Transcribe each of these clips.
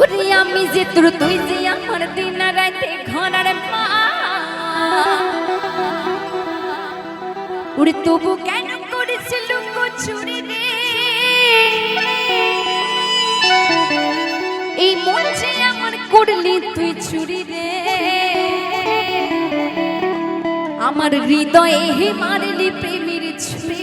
ওরে আমি যে তোর তুই যে আমার দিন রাতে ঘনার মা। ওরে তবু কেন করেছিল কচুরি রে? এই মন যে আমার করলি তুই চুরি রে। আমার হৃদয়ে মারলি প্রেমের ছুরি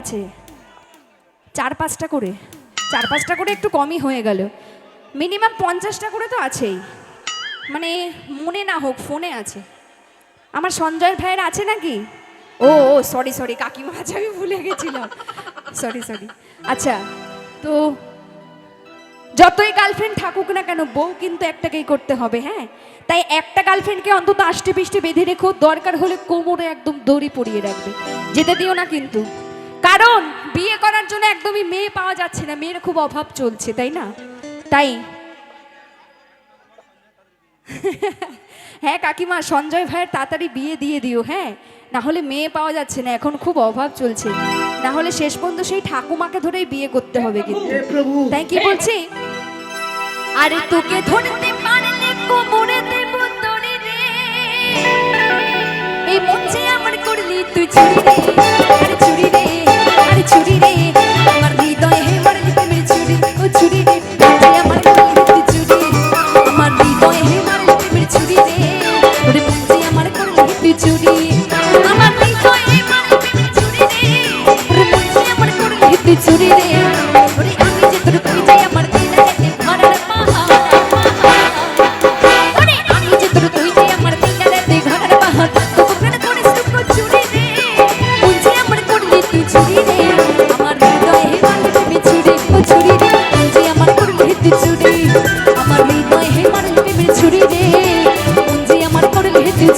আছে। চার পাঁচটা করে। চার পাঁচটা করে একটু কমই হয়ে গেল। মিনিমাম পঞ্চাশটা করে তো আছেই। মানে মনে না হোক, ফোনে আছে। আমার সঞ্জয় ভাইয়ের আছে নাকি? ও ও সরি সরি কাকিমা আছে, আমি ভুলে গেছিলাম। সরি সরি আচ্ছা তো যতই গার্লফ্রেন্ড থাকুক না কেন, বউ কিন্তু একটাকেই করতে হবে হ্যাঁ? তাই একটা গার্লফ্রেন্ডকে অন্তত আষ্টে পিষ্টে বেঁধে রেখো। দরকার হলে কোমরে একদম দড়ি পরিয়ে রাখবে। যেতে দিও না কিন্তু। কারণ বিয়ে করার জন্য একদমই মেয়ে পাওয়া যাচ্ছে না মেয়ের খুব অভাব চলছে তাই না? তাই? হ্যাঁ কাকিমা সঞ্জয় ভাইয়ের তাড়াতাড়ি বিয়ে দিয়ে দিও হ্যাঁ? না হলে মেয়ে পাওয়া যাচ্ছে না এখন খুব অভাব চলছে। না হলে শেষ পর্যন্ত সেই ঠাকুমাকে ধরেই বিয়ে করতে হবে কিন্তু। তাই কি বলছি? আরে তোকে ধরতে পারলে কোমরে দেব তোরে রে। এই মন আমার করলি তুই মহেবার চুরি রে। আমার করলি তুই চুরি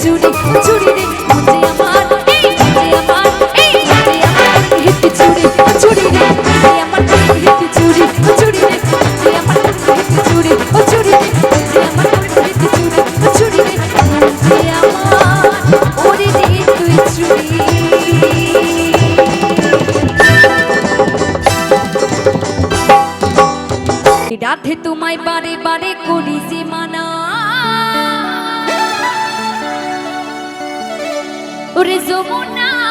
চুরি চুরি রে বুঝে আমার এই বুঝে রাধে তোমায় বারে বারে করি যে মা ওরে যমুনা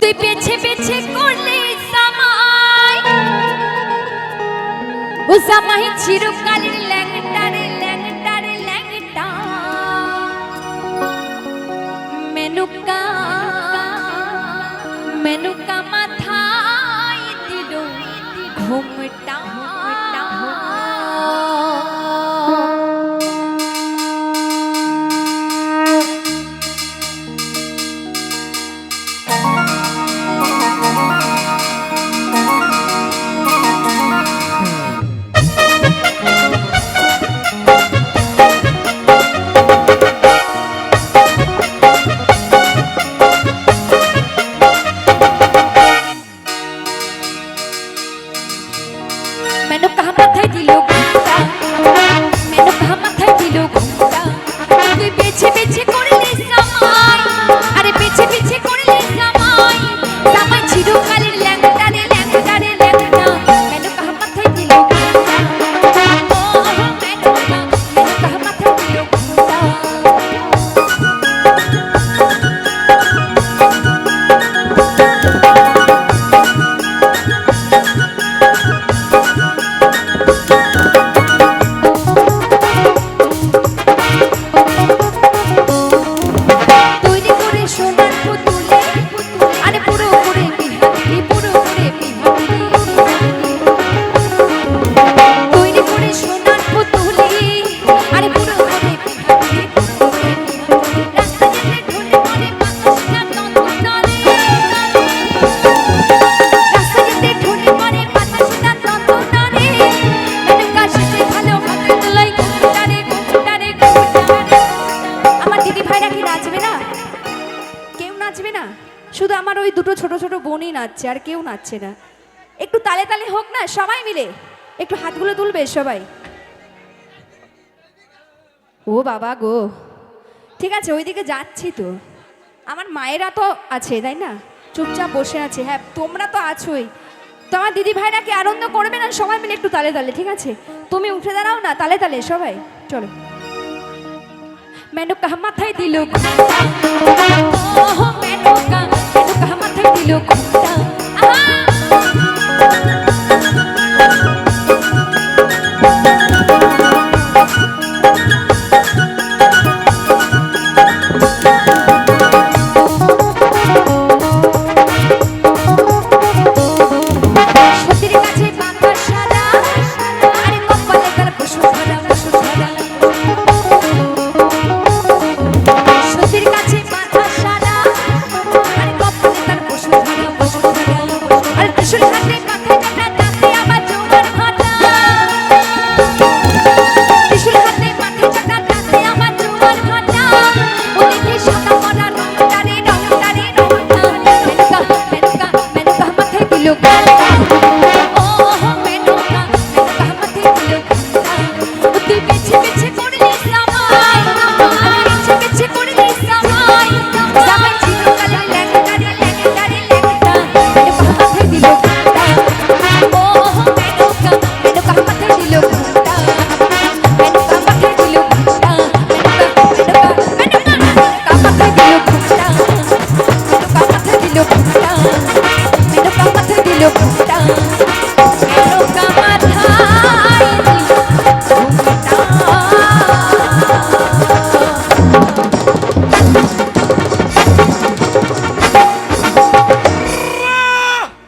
তুই পেছে পেছে করলি সামাই ও সামাই চিরকালীন নাচছে আর কেউ নাচছে না। একটু তালে তালে হোক না, সবাই মিলে। একটু হাতগুলো তুলবে সবাই। ও বাবা গো। ঠিক আছে, ওইদিকে যাচ্ছি তো। আমার মায়েরা তো আছে, তাই না? চুপচাপ বসে আছে। হ্যাঁ তোমরা তো আছোই। তো আমার দিদি ভাইরা কি আনন্দ করবে না? সবাই মিলে একটু তালে তালে, ঠিক আছে? তুমি উঠে দাঁড়াও না, তালে তালে, সবাই। চলো। মেনু কাহ মাথায় দিলুক।